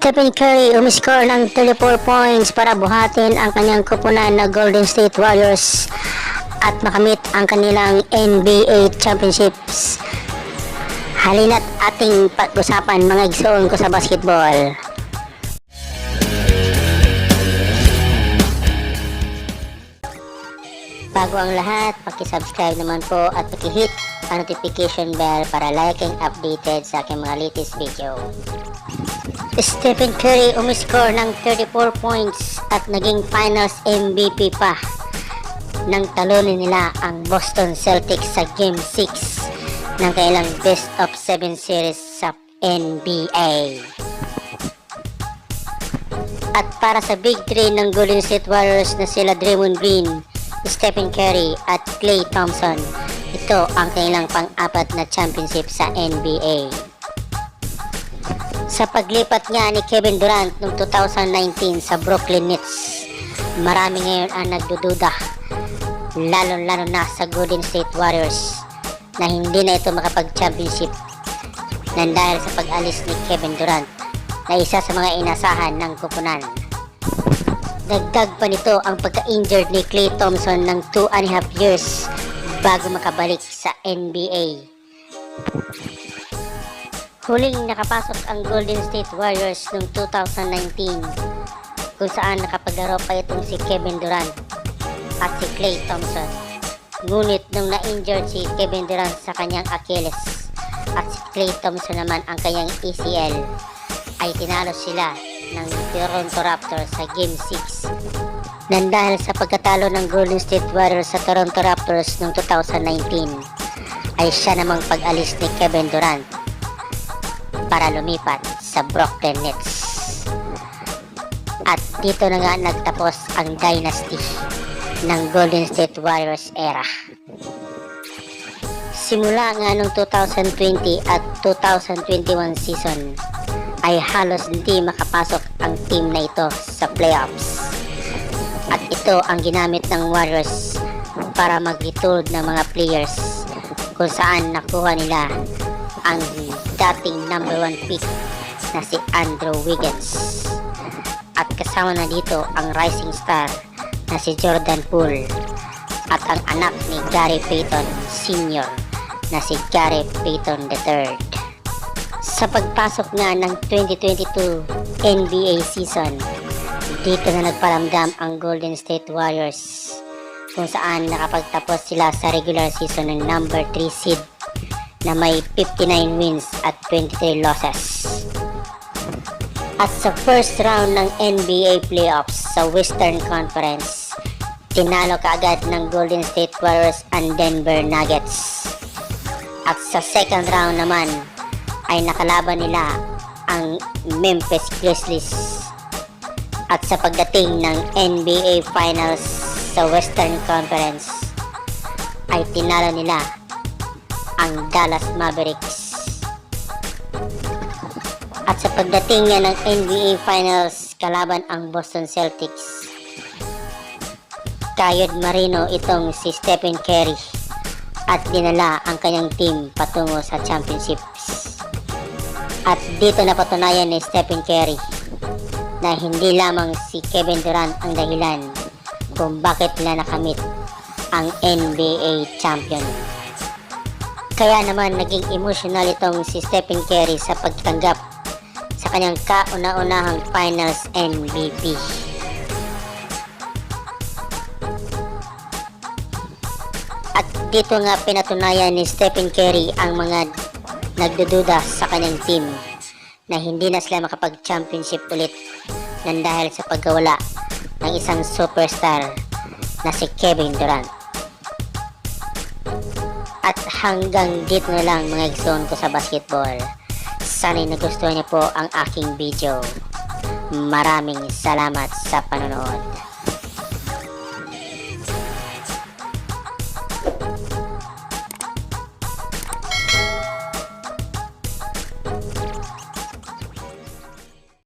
Stephen Curry umiscore ng 34 points para buhatin ang kanyang kupunan na Golden State Warriors at makamit ang kanilang NBA Championships. Halina't ating pag-usapan mga igsoon ko sa basketball. Bago ang lahat, paki-subscribe naman po at paki-hit ang notification bell para like and updated sa aking mga latest video. Stephen Curry umiscore ng 34 points at naging finals MVP pa nang talunin nila ang Boston Celtics sa Game 6 ng kailang Best of 7 series sa NBA. At para sa Big 3 ng Golden State Warriors na sila Draymond Green, Stephen Curry at Klay Thompson, ito ang kanilang pang-apat na championship sa NBA. Sa paglipat nga ni Kevin Durant noong 2019 sa Brooklyn Nets, marami ngayon ang nagdududa, lalo-lalo na sa Golden State Warriors, na hindi na ito makapag-championship nang dahil sa pag-alis ni Kevin Durant na isa sa mga inasahan ng kupunan. Dagdag pa nito ang pagka-injured ni Klay Thompson ng 2 and a half years bago makabalik sa NBA. Huling nakapasok ang Golden State Warriors noong 2019 kung saan nakapaglaro pa itong si Kevin Durant at si Klay Thompson. Ngunit nung na-injured si Kevin Durant sa kanyang Achilles at si Klay Thompson naman ang kanyang ACL ay tinalo sila ng Toronto Raptors sa Game 6 nang dahil sa pagkatalo ng Golden State Warriors sa Toronto Raptors noong 2019 ay siya namang pag-alis ni Kevin Durant para lumipat sa Brooklyn Nets. At dito na nga nagtapos ang dynasty ng Golden State Warriors era. Simula nga noong 2020 at 2021 season ay halos hindi makapasok ang team na ito sa playoffs. At ito ang ginamit ng Warriors para mag-retool ng mga players kung saan nakuha nila ang dating number one pick na si Andrew Wiggins. At kasama na dito ang rising star na si Jordan Poole at ang anak ni Gary Payton Sr. na si Gary Payton III. Sa pagpasok nga ng 2022 NBA season, dito na nagparamdam ang Golden State Warriors kung saan nakapagtapos sila sa regular season ng number 3 seed na may 59 wins at 23 losses. At sa first round ng NBA playoffs sa Western Conference, tinalo kaagad ng Golden State Warriors ang Denver Nuggets. At sa second round naman, ay nakalaban nila ang Memphis Grizzlies. At sa pagdating ng NBA Finals sa Western Conference, ay tinalo nila ang Dallas Mavericks. At sa pagdating niya ng NBA Finals kalaban ang Boston Celtics, Kayod Marino itong si Stephen Curry at dinala ang kanyang team patungo sa championships. At dito na patunayan ni Stephen Curry na hindi lamang si Kevin Durant ang dahilan kung bakit nila nakamit ang NBA champion. Kaya naman naging emotional itong si Stephen Curry sa pagtanggap sa kanyang kauna-unahang finals MVP. At dito nga pinatunayan ni Stephen Curry ang mga nagdududa sa kanyang team na hindi na sila makapag-championship ulit nang dahil sa pagkawala ng isang superstar na si Kevin Durant. At hanggang dito na lang mga igsoon ko sa basketball. Sana'y nagustuhan niyo po ang aking video. Maraming salamat sa panonood.